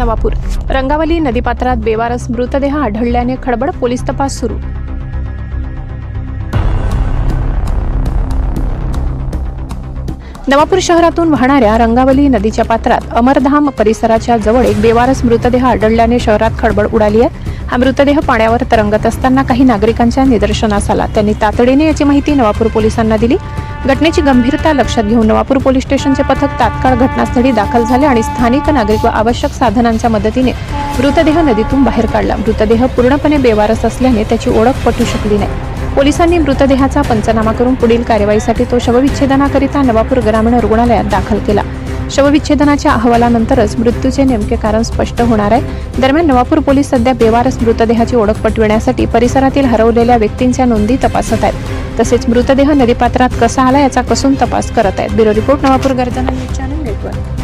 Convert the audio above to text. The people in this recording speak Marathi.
नवापूर. रंगावली नदीपात्रात बेवारस मृतदेह आढळल्याने खडबड पोलीस तपास सुरू. नवापूर शहरातून वाहणाऱ्या रंगावली नदीच्या पात्रात अमरधाम परिसराच्या जवळ एक बेवारस मृतदेह आढळल्याने शहरात खळबळ उडाली आहे. हा मृतदेह पाण्यावर तरंगत असताना काही नागरिकांच्या निदर्शनास आला. त्यांनी तातडीने याची माहिती नवापूर पोलिसांना दिली. घटनेची गंभीरता लक्षात घेऊन नवापूर पोलीस स्टेशनचे पथक तात्काळ घटनास्थळी दाखल झाले आणि स्थानिक नागरिक व आवश्यक साधनांच्या मदतीने मृतदेह नदीतून बाहेर काढला. मृतदेह पूर्णपणे बेवारस असल्याने त्याची ओळख पटू शकली नाही. पोलिसांनी मृतदेहाचा पंचनामा करून पुढील कार्यवाहीसाठी तो शवविच्छेदनाकरिता नवापूर ग्रामीण रुग्णालयात दाखल केला. शवविच्छेदनाच्या अहवालानंतरच मृत्यूचे नेमके कारण स्पष्ट होणार आहे. दरम्यान नवापूर पोलीस सध्या बेवारस मृतदेहाची ओळख पटविण्यासाठी परिसरातील हरवलेल्या व्यक्तींच्या नोंदी तपासत आहेत. तसेच मृतदेह नदीपात्रात कसा आला याचा कसून तपास करत आहेत. ब्युरो रिपोर्ट नवापूर गर्जना न्यूज चॅनल नेटवर्क.